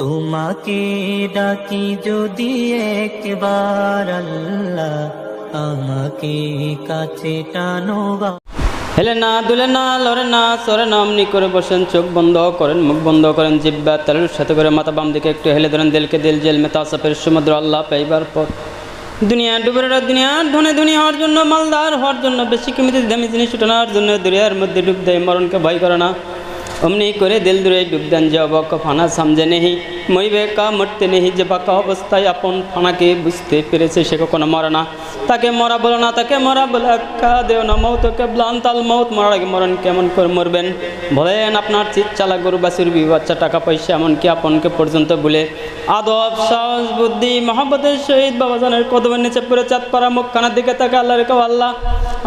তোমাকে ডাকি যদি একবার আল্লাহ আমাকে কাছে টানো হেলে না, দুলে না, লড়ে না সরে না, অমনি করে বসেন, চোখ বন্ধ করেন, মুখ বন্ধ করেন, জিব্বা তালের সাথে করে মাথা বাম দিকে একটু হেলে ধরেন, দিলকে দিল জেল মেতা সাপের সমুদ্র আল্লাহ পাইবার পর। দুনিয়া ডুবের দুনিয়া ধনে দুনিয়া হওয়ার জন্য, মালদার হওয়ার জন্য, বেশি কিমিতে দামি জিনিস উঠানোর জন্য, দুনিয়ার মধ্যে ডুব দেয়, মরণকে ভয় করে না। অমনি করে দিল দূরে ডুব দেন যে অবক ফানা সামজে নেহি মরিবে কা মরতে নেহি যে বাঁকা অবস্থায় আপন ফানাকে বুঝতে পেরেছে সে কখনো মরে না। তাকে মরা বলো না, তাকে মরা বলে আখ্যা দেও না মৌতকে ব্লান্তাল মৌত, মরার আগে মরণ কেমন করে মরবেন? বলেন আপনার চিত চালা গরু বাছুর বি বাচ্চা, টাকা পয়সা এমনকি আপনকে পর্যন্ত বলে, আদব, সাহস, বুদ্ধি, মহাব্বতের সহিত বাবাজানের কদমের নিচে পড়ে মুখ কানার দিকে তাকে আল্লাহ রেখে আল্লাহ।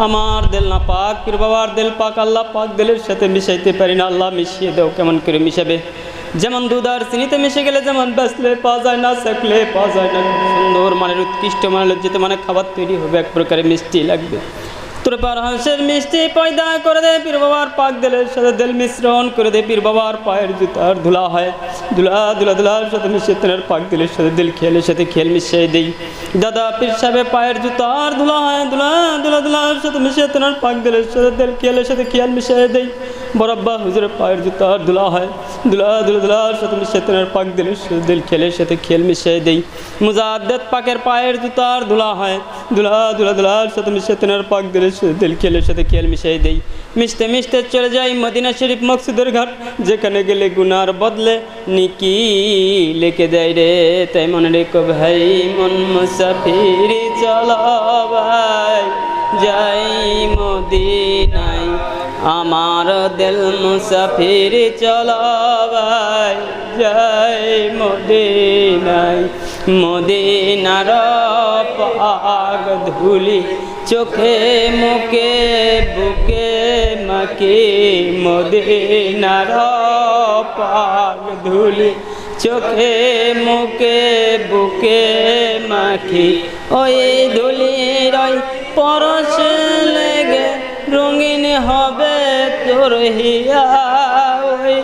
আমার দিল না পাক পীর বাবার দিল পাক, আল্লাহ পাক দিলের সাথে মিশাইতে পারি না, আল্লাহ মিশিয়ে দেও, কেমন করে মিশাবে? যেমন দুধ আর চিনিতে মিশে গেলে যেমন বেসলে পাওয়া যায় না, সেকলে পাওয়া যায় না সুন্দর মানের, উৎকৃষ্ট মানের, লজ্জিত মানে খাবার তৈরি হবে, এক প্রকারের মিষ্টি লাগবে। তোর হাঁসের মিষ্টি পয়দা করে দে, পীর বাবার পাক দিলের সাথে দিল মিশ্রণ করে দে। পীর বাবার পায়ের জুতার ধুলা হয়, ধুলা ধুলা ধুলার সাথে মিশিয়ে তেনার পাক দিলের সাথে দিল খেলের সাথে খেল মিশিয়ে দেই। দাদা পীর সাহেবের পায়ের জুতার ধুলা হয়, ধুলা ধুলা ধুলার সাথে মিশিয়ে তেনার পাক দিলের সাথে দিল খেলের সাথে খেয়াল মিশিয়ে দেই। বরাব্বা হুজুরের পায়ের জুতার ধুলা হয়। ধুলা ধুলা ধুলার সাথে মিশিয়ে তেনার পাক দিলের সাথে দিল খেলে, সাথে খেল মিশিয়ে দেই। মুজাদ্দেদ পাকের পায়ের জুতার ধুলা হয়। ধুলা ধুলা ধুলার সাথে মিশিয়ে তেনার পাক দিলের সাথে দিল খেলের সাথে খেল মিশিয়ে দেই। মিশতে মিশতে চলে যাই মদিনা শরীফ মকসুদের ঘাট। যেখানে গেলে গুনার বদলে নিকি লেকে দেয় রে। তাই মনে রেখো ভাই, মন মুসাফির চলো ভাই। যাই মদিনাই আমার দিল মুসাফির, চলো ভাই, যাই মদিনাই মদিনার পাগ ধুলি চোখে, মুখে, বুকে মাকে মদিনার পাগ ধুলি চোখে, মুখে, বুকে মাখি। ওই ধুলির ওই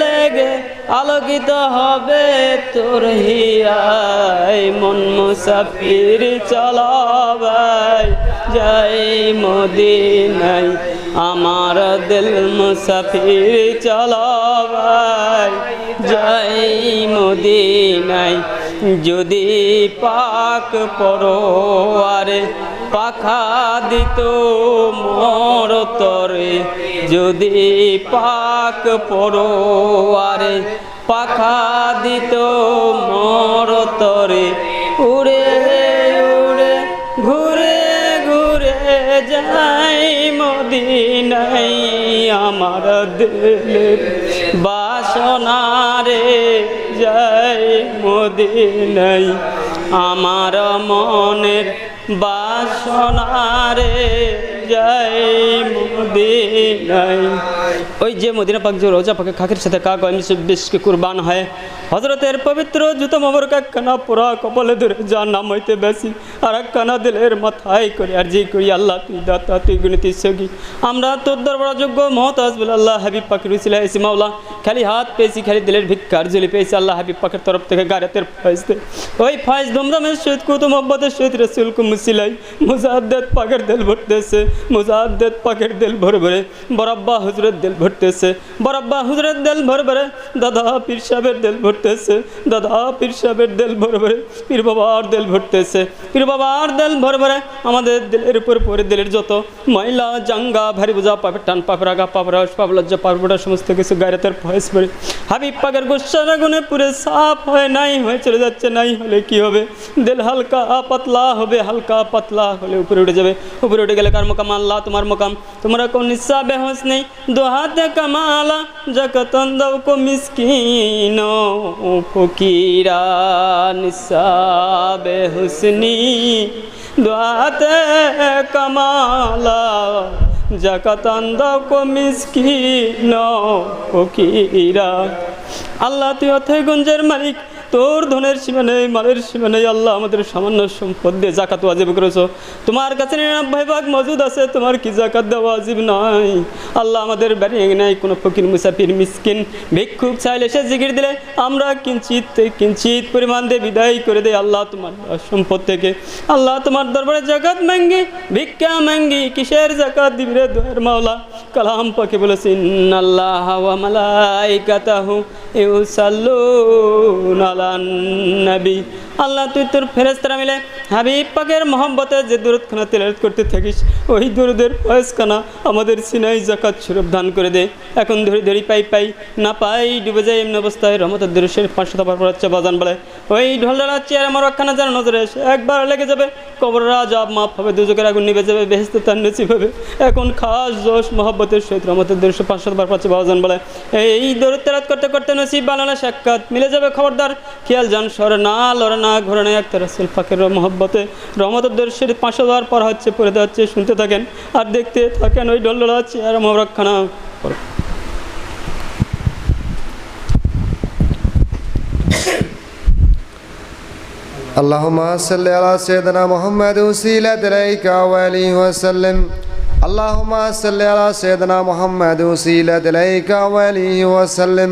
লেগে আলোকিত হবে তোর হিয়াই মন মুসাফির চলাবাই যাই মদিনাই আমার দিল মুসাফির চলাবাই যাই মদিনাই যদি পাক পরোয়ারে পাখা দিত মোর তরে, যদি পাক পরোয়ারে পাখা দিত মোর তরে, উড়ে উড়ে ঘুরে ঘুরে যাই মদিনাই আমার দিলের বাসনারে জয় মদিনাই। আমার মনের বাসনারে ওই যে মদিনা পাক যে রোজা পাকে খাকের সাথে কাক বেশকে কুরবান হয়। হজরতের পবিত্র জুতো মোবারক একখানা পুরা কপালে ধরে যার নাম হইতে বেশি। আর একখানা দিলের মাথায় করে আর যে করি আল্লাহ তুই দাতা, তুই গুণিতি সগি। আমরা তোর দরবার যোগ্য মহতাজ বলে আল্লাহ হাবিব পাখির উসিলা এসি মাওলা। খালি হাত পেয়েছি, খালি দিলের ভিক্ষার জলি পেয়েছি আল্লাহ হাবিব পাখির তরফ থেকে গারাতের ফয়েজ দে। ওই ফয়েজ দমদমের সহিত কুতু মোহাম্মদের সহিত রসুল কুমুসিলাই মুজাদ্দেদ পাকের দিল ভরতেছে মুজাদ্দেদ পাকের দিল ভরে ভরে, বরাব্বা হুজুরের দিল ভরতেছে, বরাব্বা হুজুরের দিল ভরে ভরে, দাদা পীর সাহেবের দিল ভরতেছে, দাদা পীর সাহেবের দিল ভরে ভরে, পীর বাবার দিল ভরতেছে। পীর বাবার দিল ভরে ভরে, আমাদের দিলের উপর পরে দিলের যত ময়লা, জাঙ্গা, ভারী বোঝা পাপের টান পাপের আগা পাপের রস, পাপ, লজ্জা পাপড়া সমস্ত কিছু গায়রাতের ফয়েস পড়ে হাবিব পাকের গোসার আগুনে পুরে সাফ হয়ে নাই, হয়ে চলে যাচ্ছে নাই, হলে কি হবে? দিল হালকা, পাতলা হবে, হালকা, পাতলা হলে উপরে উঠে যাবে। উপরে উঠে গেলে কার আল্লাহ তোমার মোকাম। তোমরা কোন নিঃসা বেহস নেই দো হাতে কামালা জগতন দাও কো মিসকিন ফকিরা। নিঃসা বেহুসনি দো হাতে কামালা জাকাতান্দ কো মিসকিন আল্লাহ, তুই অথে গুঞ্জের মালিক। তোর ধনের সীমা নেই, মালের সীমা নেই, আল্লাহ আমাদের সামান্য সম্পদ দিয়ে জাকাত ওয়াজিব করেছ। তোমার কাছে নিরানব্বই ভাগ মজুদ আছে, তোমার কি জাকাত দেওয়া ওয়াজিব নাই? আল্লাহ আমাদের বাড়ি নাই কোনো ফকির, মুসাফির, মিসকিন। ভিক্ষুক চাইলে সে জিগির দিলে, আমরা কিঞ্চিত কিঞ্চিত পরিমাণ দিয়ে বিদায় করে দেয় আল্লাহ তোমার সম্পদ থেকে। আল্লাহ তোমার দরবারে জাকাত মাঙ্গি, ভিক্ষা মাঙ্গি, কিসের জাকাত দিবি রে দোয়ের মাওলা? কালাম পাকে বলেছেন আল্লাহ মালাইকাতাহু ইউসাল্লুনা আলান নবী আল্লাহ, তুই তোর ফেরেশতারা মিলে হাবিব পাকের মহব্বতে যে দূরতখানা তেলাওয়াত করতে থাকিস, ওই দূরদের ফয়েজখানা আমাদের সিনাই জাকাত স্বরূপ দান করে দে। এখন ধরে ধরি পাই পাই, না পাই ডুবে যায় এমনি অবস্থায় রহমতের দৃশ্যের পাঁচশো তারপর পড়াচ্ছে বাজান বলে। ওই ঢোলডালা চেয়ার আমার একখানা যেন নজরে এসে একবার লেগে যাবে, কবর রাজাব মাপ হবে, দুজকের আগুন নিবে যাবে বেহেস্তে তার নসিব হবে। এখন খাস জোশ মহব্বতের সহিত রহমতের দৃশ্য পাঁচশো তারপর পাচ্ছে বাজান বলে। এই দৌড় তেরাত করতে করতে নসিব বানানো সাক্ষাৎ। মিলে যাবে খবরদার, খেয়াল যান সরে না, লড়ে না ঘোরে না একটা রাসেল ফাঁকের মহব্বতে রহমতের দৃশ্যের পাঁচশো বার পর হচ্ছে পড়ে যাচ্ছে শুনতে থাকেন আর দেখতে থাকেন ওই ডল্লা চেয়ার মহরক্ষানা اللهم صل على سيدنا محمد وسيلة إليك وآله وسلم اللهم صل على سيدنا محمد وسيلة إليك وآله وسلم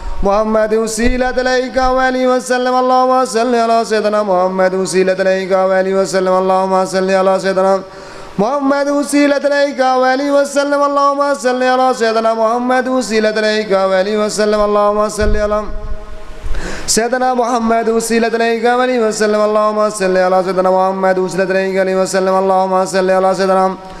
محمد وسیلت علیکہ وعلی وسلم، اللہم صلی علی سیدنا محمد وسیلت علیکہ وعلی وسلم، اللہم صلی علی سیدنا محمد وسیلت علیکہ وعلی وسلم، اللہم صلی علی سیدنا محمد وسیلت علیکہ وعلی وسلم، اللہم صلی علی سیدنا محمد وسیلت علیکہ وعلی وسلم، اللہم صلی علی سیدنا محمد وسیلت علیکہ وعلی وسلم، اللہم صلی علی سیدنا محمد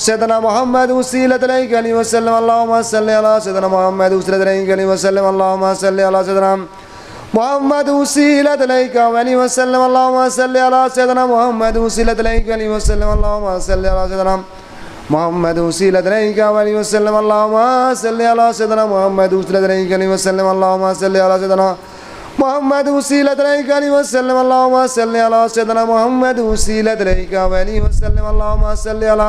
سيدنا محمد وسيلة إليك وآله وسلم اللهم صل على سيدنا محمد وسيلة إليك وآله وسلم اللهم صل على سيدنا محمد وسيلة إليك وآله وسلم اللهم صل على سيدنا محمد وسيلة إليك وآله وسلم اللهم صل على سيدنا محمد وسيلة إليك وآله وسلم اللهم صل على سيدنا محمد وسيلة إليك وآله وسلم اللهم صل على سيدنا محمد وسيلة إليك وآله وسلم اللهم صل على سيدنا محمد وسيلة إليك وآله وسلم اللهم صل على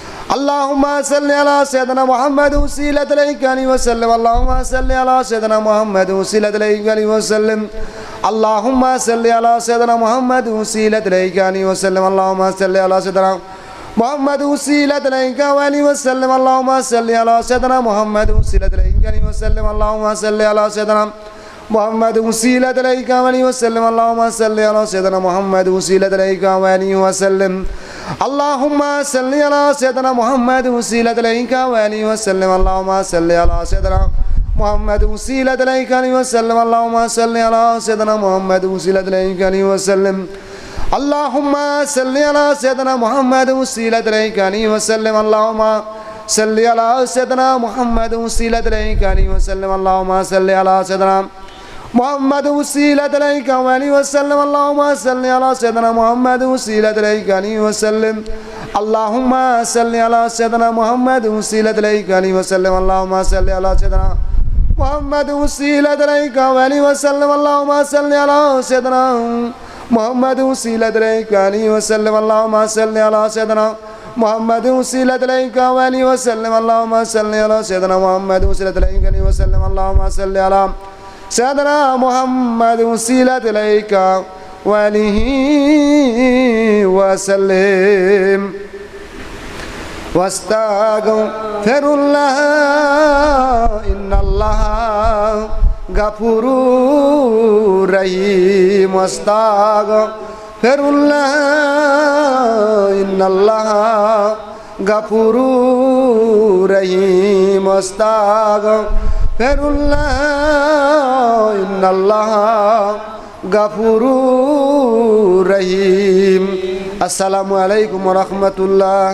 اللهم صل على سيدنا محمد وسيلة إليك وسلم. اللهم صل على سيدنا محمد وسيلة إليك وسلم. اللهم صل على سيدنا محمد وسيلة إليك وسلم. اللهم صل على سيدنا محمد وسيلة إليك وسلم. اللهم صل على سيدنا محمد وسيلة إليك وسلم. اللهم صل على سيدنا محمد وسيلة إليك وسلم. اللهم صل على سيدنا محمد وسيلة إليك وسلم. اللهم صل على سيدنا محمد وسيلة إليك وآله وسلم. اللهم صل على سيدنا محمد وسيلة إليك وآله وسلم. اللهم صل على سيدنا محمد وسيلة إليك وآله وسلم. اللهم صل على سيدنا محمد وسيلة إليك وآله وسلم. اللهم صل على سيدنا محمد وسيلة إليك وآله وسلم. اللهم صل على سيدنا محمد وسيلة إليك وآله وسلم اللهم صل على سيدنا محمد وسيلة إليك وآله وسلم اللهم صل على سيدنا محمد وسيلة إليك وآله وسلم اللهم صل على سيدنا محمد وسيلة إليك وآله وسلم اللهم صل على سيدنا محمد وسيلة إليك وآله وسلم اللهم صل على سيدنا محمد وسيلة إليك وآله وسلم اللهم صل على سيدنا محمد وسيلة إليك وآله وسلم اللهم صل على سيدنا محمد وسيلة إليك وآله وسلم واستغفر الله إن الله غفور رحيم واستغفر الله إن الله غفور رحيم واستغفر গাফুরু রহিম। আসসালামু আলাইকুম রহমতুল্লাহ।